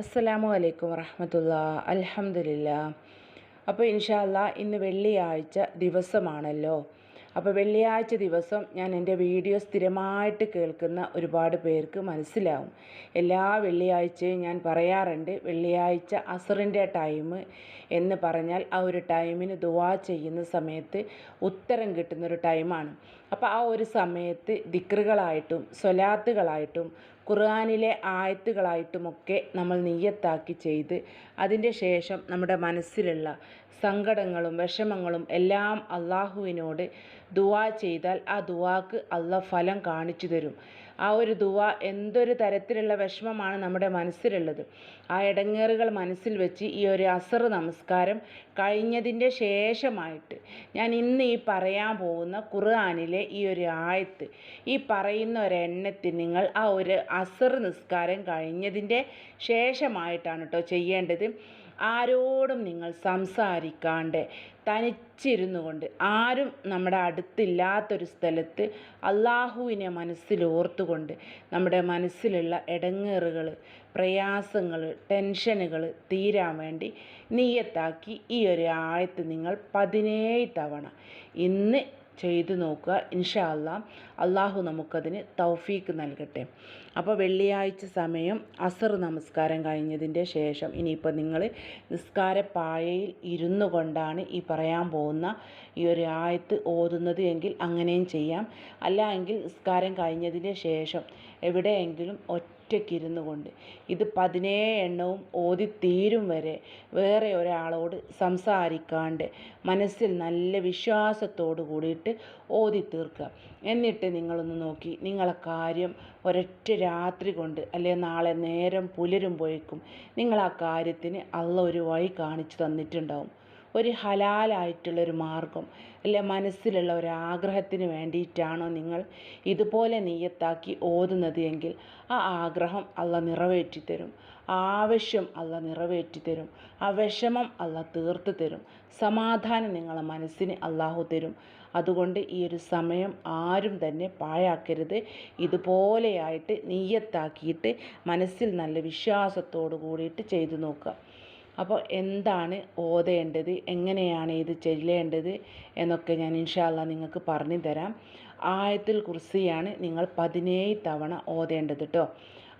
അസ്സലാമു അലൈക്കും വറഹമത്തുള്ള. അലഹമില്ല അപ്പോൾ ഇൻഷാല്ല ഇന്ന് വെള്ളിയാഴ്ച ദിവസമാണല്ലോ. അപ്പോൾ വെള്ളിയാഴ്ച ദിവസം ഞാൻ എന്റെ വീഡിയോ സ്ഥിരമായിട്ട് കേൾക്കുന്ന ഒരുപാട് പേർക്ക് മനസ്സിലാവും. എല്ലാ വെള്ളിയാഴ്ചയും ഞാൻ പറയാറുണ്ട് വെള്ളിയാഴ്ച അസറിന്റെ ടൈം എന്ന് പറഞ്ഞാൽ ആ ഒരു ടൈമിന് ദുവാ ചെയ്യുന്ന സമയത്ത് ഉത്തരം കിട്ടുന്നൊരു ടൈമാണ്. അപ്പോൾ ആ ഒരു സമയത്ത് ദിക്റുകളായിട്ടും സ്വലാത്തുകളായിട്ടും ഖുർആാനിലെ ആയത്തുകളായിട്ടുമൊക്കെ നമ്മൾ നെയ്യത്താക്കി ചെയ്ത് അതിന്റെ ശേഷം നമ്മുടെ മനസ്സിലുള്ള സങ്കടങ്ങളും വിഷമങ്ങളും എല്ലാം അള്ളാഹുവിനോട് ദുവാ ചെയ്താൽ ആ ദുവാക്ക് അള്ള ഫലം കാണിച്ചു തരും. ആ ഒരു ദുവ എന്തൊരു തരത്തിലുള്ള വിഷമമാണ് നമ്മുടെ മനസ്സിലുള്ളത്. ആ ഇടങ്ങേറുകൾ മനസ്സിൽ വെച്ച് ഈ ഒരു അസർ നമസ്കാരം കഴിഞ്ഞതിന്റെ ശേഷമായിട്ട് ഞാൻ ഇന്ന് ഈ പറയാൻ പോകുന്ന ഖുർആാനിലെ ഈ ഒരു ആയത്ത് ഈ പറയുന്ന ഒരു എണ്ണത്തിൽ നിങ്ങൾ ആ ഒരു അസർ നിസ്കാരം കഴിഞ്ഞതിന്റെ ശേഷമായിട്ടാണ് കേട്ടോ ചെയ്യേണ്ടത്. ആരോടും നിങ്ങൾ സംസാരിക്കാണ്ട് തനിച്ചിരുന്നു കൊണ്ട് ആരും നമ്മുടെ അടുത്തില്ലാത്തൊരു സ്ഥലത്ത് അള്ളാഹുവിനെ മനസ്സിൽ ഓർത്തുകൊണ്ട് നമ്മുടെ മനസ്സിലുള്ള ഇടങ്ങേറുകൾ പ്രയാസങ്ങൾ ടെൻഷനുകൾ തീരാൻ വേണ്ടി നീയത്താക്കി ഈ ഒരു ആയത്ത് നിങ്ങൾ പതിനേഴ് തവണ. ഇന്ന് ചെയ്തു നോക്കുക. ഇൻഷാ അല്ലാ അള്ളാഹു നമുക്കതിന് തൗഫീക്ക് നൽകട്ടെ. അപ്പോൾ വെള്ളിയാഴ്ച സമയം അസർ നമസ്കാരം കഴിഞ്ഞതിന്റെ ശേഷം ഇനിയിപ്പോൾ നിങ്ങൾ നിസ്കാരപ്പായയിൽ ഇരുന്നു കൊണ്ടാണ് ഈ പറയാൻ പോകുന്ന ഈ ഒരു ആയത്ത് ഓതുന്നത് എങ്കിൽ അങ്ങനെയും ചെയ്യാം. അല്ല എങ്കിൽ നിസ്കാരം കഴിഞ്ഞതിന്റെ ശേഷം എവിടെയെങ്കിലും ഒറ്റയ്ക്കിരുന്നു കൊണ്ട് ഇത് പതിനേഴ് എണ്ണവും ഓതി തീരും വരെ വേറെ ഒരാളോട് സംസാരിക്കാണ്ട് മനസ്സിൽ നല്ല വിശ്വാസത്തോട് കൂടിയിട്ട് ഓതി തീർക്കുക. എന്നിട്ട് നിങ്ങളൊന്ന് നോക്കി. നിങ്ങളെ കാര്യം ഒരൊറ്റ രാത്രി കൊണ്ട് അല്ലെ നാളെ നേരം പുലരുമ്പോഴേക്കും നിങ്ങൾ ആ കാര്യത്തിന് അള്ള ഒരു വഴി കാണിച്ചു തന്നിട്ടുണ്ടാവും. ഒരു ഹലാലായിട്ടുള്ളൊരു മാർഗം അല്ലെ മനസ്സിലുള്ള ഒരു ആഗ്രഹത്തിന് വേണ്ടിയിട്ടാണോ നിങ്ങൾ ഇതുപോലെ നീയത്താക്കി ഓതുന്നത് എങ്കിൽ ആ ആഗ്രഹം അള്ള നിറവേറ്റി തരും ആവശ്യം അള്ള നിറവേറ്റി തരും ആ വിഷമം അള്ള തീർത്ത് തരും സമാധാനം നിങ്ങളെ മനസ്സിന് അള്ളാഹു തരും. അതുകൊണ്ട് ഈ ഒരു സമയം ആരും തന്നെ പാഴാക്കരുത്. ഇതുപോലെയായിട്ട് നീയത്താക്കിയിട്ട് മനസ്സിൽ നല്ല വിശ്വാസത്തോടു കൂടിയിട്ട് ചെയ്തു നോക്കുക. അപ്പോൾ എന്താണ് ഓതേണ്ടത്? എങ്ങനെയാണ് ഇത് ചെല്ലേണ്ടത് എന്നൊക്കെ ഞാൻ ഇൻഷാല്ല നിങ്ങൾക്ക് പറഞ്ഞു തരാം. ആയത്തിൽ കുറിച്ചാണ് നിങ്ങൾ പതിനേഴ് തവണ ഓതേണ്ടത് കേട്ടോ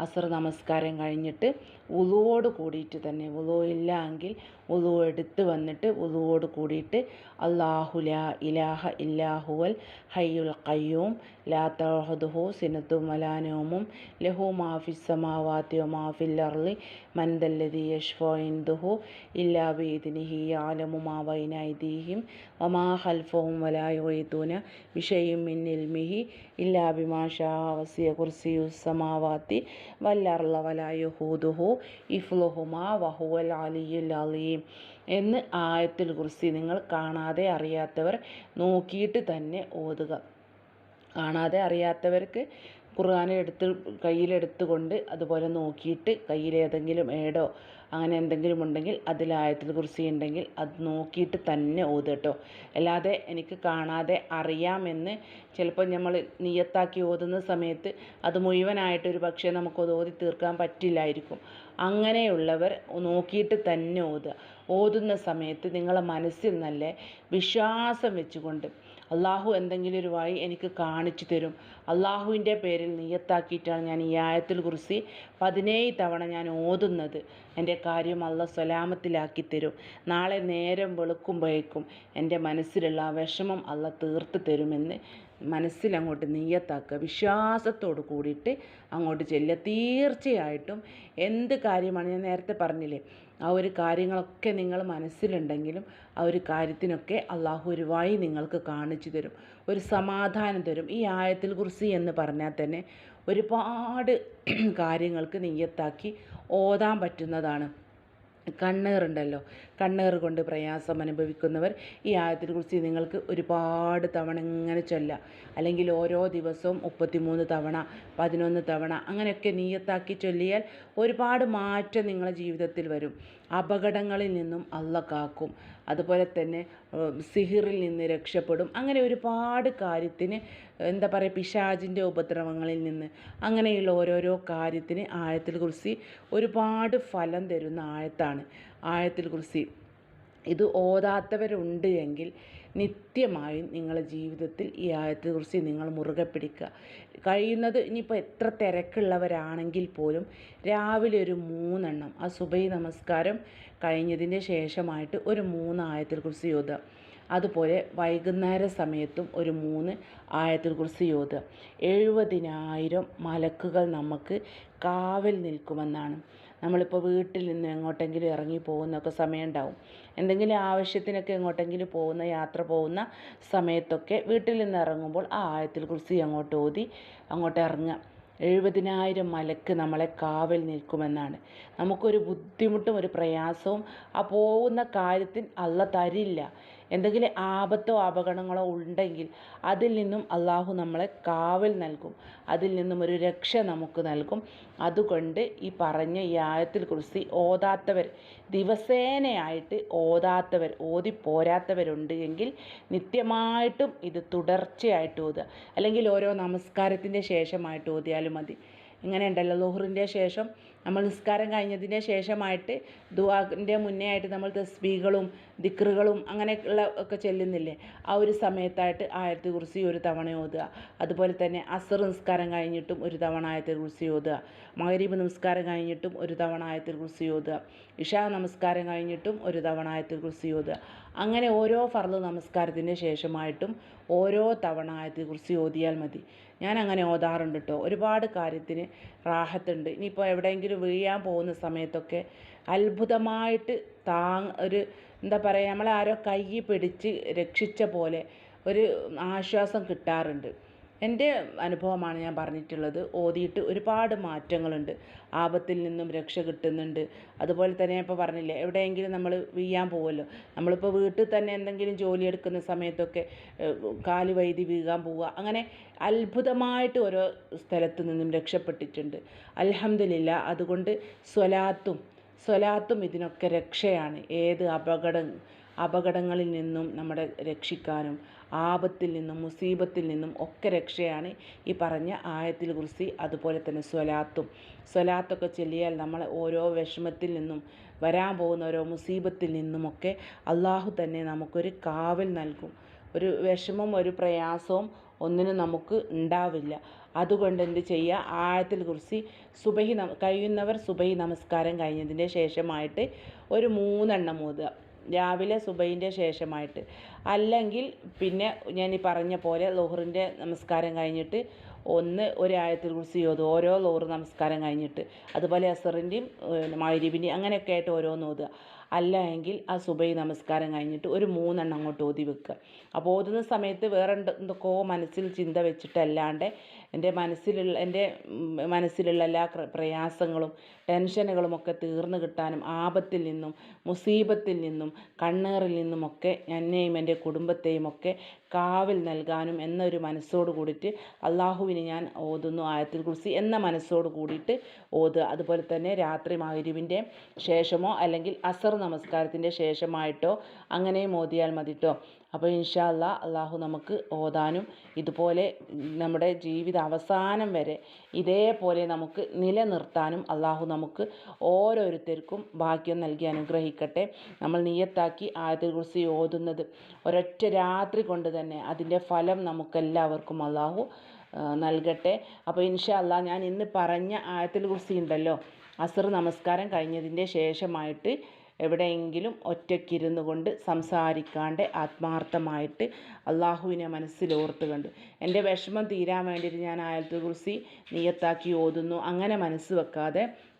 അസർ നമസ്കാരം കഴിഞ്ഞിട്ട് ഉളുവോട് കൂടിയിട്ട് തന്നെ ഉളു ഇല്ല എങ്കിൽ ഉളു എടുത്ത് വന്നിട്ട് ഉദുവോട് കൂടിയിട്ട് അള്ളാഹു ലാ ഇലാഹ ഇല്ലാഹുവൽ ഹയ്യുൽ ഖയ്യൂം. ലാ തഹദുഹു സിനത്തും മലാനോമും ലഹു മാഫി സമാവാത്തി മാഫിൽ അർലി മന്ദല്ലതി യഷ്ഫോ ഇന്ദുഹു ഇല്ലാ ബീദിനിഹി ആലമു മാ ബൈനൈദീഹിം വമാ വലാ വിഷയും ബിഷൈഇൻ മിൻ ഇൽമിഹി ഇല്ലാ ബിമാ ഷാ വസിയ കുർസിയു സമാവാത്തി. വല്ലർല വലാ യഹൂദുഹു ഇഫ്ലുഹുമാ വഹുവൽ അലിയുൽ അലീം. എന്ന് ആയത്തിൽ കുറിച്ച് നിങ്ങൾ കാണാതെ അറിയാത്തവർ നോക്കിയിട്ട് തന്നെ ഓതുക. കാണാതെ അറിയാത്തവർക്ക് ഖുർആൻ എടുത്ത് കയ്യിലെടുത്തുകൊണ്ട് അതുപോലെ നോക്കിയിട്ട് കയ്യിൽ ഏതെങ്കിലും ഏടോ അങ്ങനെ എന്തെങ്കിലും ഉണ്ടെങ്കിൽ അതിൽ ആയത്തിൽ കുറിച്ച് ഉണ്ടെങ്കിൽ അത് നോക്കിയിട്ട് തന്നെ ഓതട്ടോ അല്ലാതെ എനിക്ക് കാണാതെ അറിയാമെന്ന് ചിലപ്പോൾ നമ്മൾ നിയത്താക്കി ഓതുന്ന സമയത്ത് അത് മുഴുവനായിട്ട് ഒരു പക്ഷേ നമുക്കത് ഓതി തീർക്കാൻ പറ്റില്ലായിരിക്കും. അങ്ങനെയുള്ളവർ നോക്കിയിട്ട് തന്നെ ഓതുക. ഓതുന്ന സമയത്ത് നിങ്ങളെ മനസ്സിൽ നല്ല വിശ്വാസം വെച്ചുകൊണ്ട് അള്ളാഹു എന്തെങ്കിലും ഒരു വഴി എനിക്ക് കാണിച്ചു തരും. അള്ളാഹുവിന്റെ പേരിൽ നീയത്താക്കിയിട്ടാണ് ഞാൻ ഈ ആയത്തിൽ കുറിച്ച് പതിനേഴ് തവണ ഞാൻ ഓതുന്നത്. എന്റെ കാര്യം അള്ള സ്വലാമത്തിലാക്കി തരും. നാളെ നേരം വെളുക്കുമ്പോഴേക്കും എന്റെ മനസ്സിലുള്ള ആ വിഷമം അള്ള തീർത്ത് തരുമെന്ന് മനസ്സിലങ്ങോട്ട് നീയത്താക്കുക. വിശ്വാസത്തോട് കൂടിയിട്ട് അങ്ങോട്ട് ചെല്ലുക. തീർച്ചയായിട്ടും എന്ത് കാര്യമാണ് ഞാൻ നേരത്തെ പറഞ്ഞില്ലേ? ആ ഒരു കാര്യങ്ങളൊക്കെ നിങ്ങൾ മനസ്സിലുണ്ടെങ്കിലും ആ ഒരു കാര്യത്തിനൊക്കെ അള്ളാഹു ഒരു വഴി നിങ്ങൾക്ക് കാണിച്ചു തരും. ഒരു സമാധാനം തരും. ഈ ആയത്തിൽ കുറിച്ച് എന്ന് പറഞ്ഞാൽ തന്നെ ഒരുപാട് കാര്യങ്ങൾക്ക് നെയ്യത്താക്കി ഓതാൻ പറ്റുന്നതാണ്. കണ്ണേറുണ്ടല്ലോ. കണ്ണേർ കൊണ്ട് പ്രയാസം അനുഭവിക്കുന്നവർ ഈ ആയത്തിനെ കുറിച്ച് നിങ്ങൾക്ക് ഒരുപാട് തവണ ഇങ്ങനെ ചൊല്ലാം. അല്ലെങ്കിൽ ഓരോ ദിവസവും മുപ്പത്തിമൂന്ന് തവണ പതിനൊന്ന് തവണ അങ്ങനെയൊക്കെ നീയത്താക്കി ചൊല്ലിയാൽ ഒരുപാട് മാറ്റം നിങ്ങളുടെ ജീവിതത്തിൽ വരും. അപകടങ്ങളിൽ നിന്നും അള്ള കാക്കും. അതുപോലെ തന്നെ സിഹിറിൽ നിന്ന് രക്ഷപ്പെടും. അങ്ങനെ ഒരുപാട് കാര്യത്തിന് എന്താ പറയുക പിശാചിന്റെ ഉപദ്രവങ്ങളിൽ നിന്ന്. അങ്ങനെയുള്ള ഓരോരോ കാര്യത്തിന് ആയത്തിൽ കുറിച്ച് ഒരുപാട് ഫലം തരുന്ന ആയത്താണ്. ആയത്തിൽ കുറിച്ച് ഇത് ഓതാത്തവരുണ്ട് എങ്കിൽ നിത്യമായും നിങ്ങളുടെ ജീവിതത്തിൽ ഈ ആയത്തെക്കുറിച്ച് നിങ്ങൾ മുറുകെ പിടിക്കുക. കഴിയുന്നത് ഇനിയിപ്പോൾ എത്ര തിരക്കുള്ളവരാണെങ്കിൽ പോലും രാവിലെ ഒരു മൂന്നെണ്ണം ആ സുബൈ നമസ്കാരം കഴിഞ്ഞതിന്റെ ശേഷമായിട്ട് ഒരു മൂന്ന് ആയത്തിൽ കുറിച്ച് ഓതുക. അതുപോലെ വൈകുന്നേര സമയത്തും ഒരു മൂന്ന് ആയത്തിൽ കുറിച്ച് ഓതുക എഴുപതിനായിരം മലക്കുകൾ നമുക്ക് കാവൽ നിൽക്കുമെന്നാണ്. നമ്മളിപ്പോൾ വീട്ടിൽ നിന്ന് എങ്ങോട്ടെങ്കിലും ഇറങ്ങി പോകുന്നൊക്കെ സമയം ഉണ്ടാവും എന്തെങ്കിലും ആവശ്യത്തിനൊക്കെ എങ്ങോട്ടെങ്കിലും പോകുന്ന യാത്ര പോകുന്ന സമയത്തൊക്കെ വീട്ടിൽ നിന്ന് ഇറങ്ങുമ്പോൾ ആ ആയത്തിൽ കുറിച്ച് അങ്ങോട്ട് ഓതി അങ്ങോട്ട് ഇറങ്ങുക. എഴുപതിനായിരം മലക്ക് നമ്മളെ കാവൽ നിൽക്കുമെന്നാണ്. നമുക്കൊരു ബുദ്ധിമുട്ടും ഒരു പ്രയാസവും ആ പോകുന്ന കാര്യത്തിൽ അല്ല തരില്ല. എന്തെങ്കിലും ആപത്തോ അപകടങ്ങളോ ഉണ്ടെങ്കിൽ അതിൽ നിന്നും അള്ളാഹു നമ്മളെ കാവൽ നൽകും. അതിൽ നിന്നും ഒരു രക്ഷ നമുക്ക് നൽകും. അതുകൊണ്ട് ഈ പറഞ്ഞ ഈ ആയത്തിൽ കുറിച്ച് ഓതാത്തവർ ദിവസേനയായിട്ട് ഓതാത്തവർ ഓതി പോരാത്തവരുണ്ട് എങ്കിൽ നിത്യമായിട്ടും ഇത് തുടർച്ചയായിട്ട് ഓതുക. അല്ലെങ്കിൽ ഓരോ നമസ്കാരത്തിന്റെ ശേഷമായിട്ട് ഓതിയാലും മതി. ഇങ്ങനെ ഉണ്ടല്ലോ ലോഹറിന്റെ ശേഷം നമ്മൾ നിസ്കാരം കഴിഞ്ഞതിന്റെ ശേഷമായിട്ട് ദുവാന്റെ മുന്നേ ആയിട്ട് നമ്മൾ തസ്ബീകളും ദിക്റുകളും അങ്ങനെയുള്ള ഒക്കെ ചെല്ലുന്നില്ലേ? ആ ഒരു സമയത്തായിട്ട് ആയത്ത് കുറിച്ച് ഒരു തവണ ഓതുക. അതുപോലെ തന്നെ അസർ നിസ്കാരം കഴിഞ്ഞിട്ടും ഒരു തവണ ആയത്തിൽ കുറിച്ച് ഓതുക. മകരീബ് നമസ്കാരം കഴിഞ്ഞിട്ടും ഒരു തവണ ആയത്തിൽ കുറിച്ച് ഓതുക. ഇഷാ നമസ്കാരം കഴിഞ്ഞിട്ടും ഒരു തവണ ആയത്തിൽ കുറിച്ച് ഓതുക. അങ്ങനെ ഓരോ ഫർദ് നമസ്കാരത്തിന് ശേഷമായിട്ടും ഓരോ തവണ ആയത്തെക്കുറിച്ച് ഓതിയാൽ മതി. ഞാൻ അങ്ങനെ ഓതാറുണ്ട് കേട്ടോ ഒരുപാട് കാര്യത്തിന് റാഹത്തുണ്ട്. ഇനിയിപ്പോൾ എവിടെയെങ്കിലും വീഴാൻ പോകുന്ന സമയത്തൊക്കെ അത്ഭുതമായിട്ട് താങ് ഒരു എന്താ പറയുക നമ്മളെ ആരോ കൈ പിടിച്ച് രക്ഷിച്ച പോലെ ഒരു ആശ്വാസം കിട്ടാറുണ്ട്. എന്റെ അനുഭവമാണ് ഞാൻ പറഞ്ഞിട്ടുള്ളത്. ഓതിയിട്ട് ഒരുപാട് മാറ്റങ്ങളുണ്ട്. ആപത്തിൽ നിന്നും രക്ഷ കിട്ടുന്നുണ്ട്. അതുപോലെ തന്നെ ഇപ്പോൾ പറഞ്ഞില്ലേ എവിടെയെങ്കിലും നമ്മൾ വീഴാൻ പോകുമല്ലോ നമ്മളിപ്പോൾ വീട്ടിൽ തന്നെ എന്തെങ്കിലും ജോലി എടുക്കുന്ന സമയത്തൊക്കെ കാൽ വൈദ്യു വീഴാൻ പോവുക. അങ്ങനെ അത്ഭുതമായിട്ട് ഓരോ സ്ഥലത്തു നിന്നും രക്ഷപ്പെട്ടിട്ടുണ്ട്. അലഹമില്ല അതുകൊണ്ട് സ്വലാത്തും സ്വലാത്തും ഇതിനൊക്കെ രക്ഷയാണ്. ഏത് അപകടം അപകടങ്ങളിൽ നിന്നും നമ്മുടെ രക്ഷിക്കാനും ആപത്തിൽ നിന്നും മുസീബത്തിൽ നിന്നും ഒക്കെ രക്ഷയാണ് ഈ പറഞ്ഞ ആയത്തിൽ കുറിച്ച് അതുപോലെ തന്നെ സ്വലാത്തും. സ്വലാത്തൊക്കെ ചൊല്ലിയാൽ നമ്മളെ ഓരോ വിഷമത്തിൽ നിന്നും വരാൻ പോകുന്ന ഓരോ മുസീബത്തിൽ നിന്നുമൊക്കെ അള്ളാഹു തന്നെ നമുക്കൊരു കാവൽ നൽകും. ഒരു വിഷമം ഒരു പ്രയാസവും ഒന്നിനും നമുക്ക് ഉണ്ടാവില്ല. അതുകൊണ്ട് എന്ത് ചെയ്യുക? ആഴത്തിൽ കുറിച്ച് സുബഹി കഴിയുന്നവർ സുബഹി നമസ്കാരം കഴിഞ്ഞതിന്റെ ശേഷമായിട്ട് ഒരു മൂന്നെണ്ണം ഓതുക. രാവിലെ സുബൈന്റെ ശേഷമായിട്ട്. അല്ലെങ്കിൽ പിന്നെ ഞാൻ ഈ പറഞ്ഞ പോലെ ലോഹറിന്റെ നമസ്കാരം കഴിഞ്ഞിട്ട് ഒന്ന് ഒരു ആയത്തിൽ കുറിച്ച് ഓതുക ഓരോ ലോഹർ നമസ്കാരം കഴിഞ്ഞിട്ട്. അതുപോലെ അസറിന്റെയും മൈരീബിന്റെയും അങ്ങനെയൊക്കെ ആയിട്ട് ഓരോന്ന് ഓതുക. അല്ല എങ്കിൽ ആ സുബൈ നമസ്കാരം കഴിഞ്ഞിട്ട് ഒരു മൂന്നെണ്ണം അങ്ങോട്ട് ഓതി വെക്കുക. അപ്പോൾ ഓതുന്ന സമയത്ത് വേറെ എന്തൊക്കെയോ മനസ്സിൽ ചിന്ത വെച്ചിട്ടല്ലാണ്ട് എന്റെ മനസ്സിലുള്ള എന്റെ മനസ്സിലുള്ള എല്ലാ പ്രയാസങ്ങളും ടെൻഷനുകളും ഒക്കെ തീർന്നു കിട്ടാനും ആപത്തിൽ നിന്നും മുസീബത്തിൽ നിന്നും കണ്ണേറിൽ നിന്നുമൊക്കെ എന്നെയും എന്റെ കുടുംബത്തെയും ഒക്കെ കാവൽ നൽകാനും എന്നൊരു മനസ്സോട് കൂടിയിട്ട് അള്ളാഹുവിന് ഞാൻ ഓതുന്നു ആയത്തിൽ കുറിച്ച് എന്ന മനസ്സോട് കൂടിയിട്ട് ഓതുക അതുപോലെ തന്നെ രാത്രി മഗ്രിബിന്‍റെ ശേഷമോ അല്ലെങ്കിൽ അസർ നമസ്കാരത്തിന്റെ ശേഷമായിട്ടോ അങ്ങനെയും ഓതിയാൽ മതി കേട്ടോ അപ്പോൾ ഇൻഷാ അള്ളാ അള്ളാഹു നമുക്ക് ഓതാനും ഇതുപോലെ നമ്മുടെ ജീവിത അവസാനം വരെ ഇതേപോലെ നമുക്ക് നിലനിർത്താനും അള്ളാഹു നമുക്ക് ഓരോരുത്തർക്കും ഭാഗ്യം നൽകി അനുഗ്രഹിക്കട്ടെ. നമ്മൾ നിയത്താക്കി ആയത്തുൽ കുറിച്ച് ഓതുന്നത് ഒരൊറ്റ രാത്രി കൊണ്ട് തന്നെ അതിന്റെ ഫലം നമുക്കെല്ലാവർക്കും അള്ളാഹു നൽകട്ടെ. അപ്പോൾ ഇൻഷാ അല്ലാ ഞാൻ ഇന്ന് പറഞ്ഞ ആയത്തിൽ കുറിച്ച് ഉണ്ടല്ലോ അസർ നമസ്കാരം കഴിഞ്ഞതിന്റെ ശേഷമായിട്ട് എവിടെയെങ്കിലും ഒറ്റയ്ക്കിരുന്നു കൊണ്ട് സംസാരിക്കാണ്ട് ആത്മാർത്ഥമായിട്ട് അള്ളാഹുവിനെ മനസ്സിലോർത്ത് കണ്ട്. എന്റെ വിഷമം തീരാൻ വേണ്ടിയിട്ട് ഞാൻ ആയത്തുൽ കുറിസി നീയത്താക്കി ഓതുന്നു. അങ്ങനെ മനസ്സ് വെക്കാതെ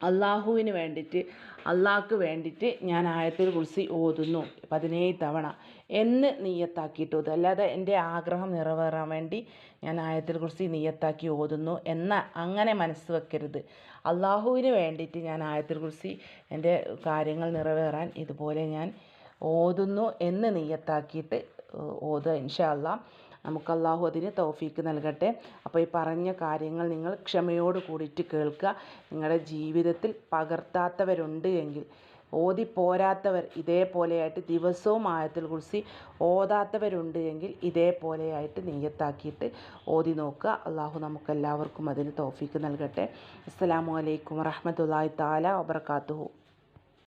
അള്ളാഹുവിന് വേണ്ടിയിട്ട് അള്ളാഹ്ക്ക് വേണ്ടിയിട്ട് ഞാൻ ആയത്തിൽ കുറിച്ച് ഓതുന്നു പതിനേഴ് തവണ. എന്ന് നീയത്താക്കിയിട്ട് ഓതും അല്ലാതെ എന്റെ ആഗ്രഹം നിറവേറാൻ വേണ്ടി ഞാൻ ആയത്തിൽ കുറിച്ച് നീയത്താക്കി ഓതുന്നു എന്ന അങ്ങനെ മനസ്സ് വെക്കരുത്. അള്ളാഹുവിന് വേണ്ടിയിട്ട് ഞാൻ ആയത്തിൽ കുറിച്ച് എന്റെ കാര്യങ്ങൾ നിറവേറാൻ ഇതുപോലെ ഞാൻ ഓതുന്നു എന്ന് നീയത്താക്കിയിട്ട് ഓതുക ഇൻഷാ അള്ളാഹ് നമുക്ക് അള്ളാഹു അതിന് തൗഫീക്ക് നൽകട്ടെ. അപ്പോൾ ഈ പറഞ്ഞ കാര്യങ്ങൾ നിങ്ങൾ ക്ഷമയോട് കൂടിയിട്ട് കേൾക്കുക. നിങ്ങളുടെ ജീവിതത്തിൽ പകർത്താത്തവരുണ്ട് എങ്കിൽ ഓതി പോരാത്തവർ ഇതേപോലെയായിട്ട് ദിവസവും ആയത്തിൽ കുറിച്ച് ഓതാത്തവരുണ്ട് എങ്കിൽ ഇതേപോലെയായിട്ട് നെയ്യത്താക്കിയിട്ട് ഓതി നോക്കുക. അള്ളാഹു നമുക്കെല്ലാവർക്കും അതിന് തോഫിക്ക് നൽകട്ടെ. അസ്സലാമു അലൈക്കും വറഹമത്തല്ലാഹി താല വബർക്കാത്തുഹു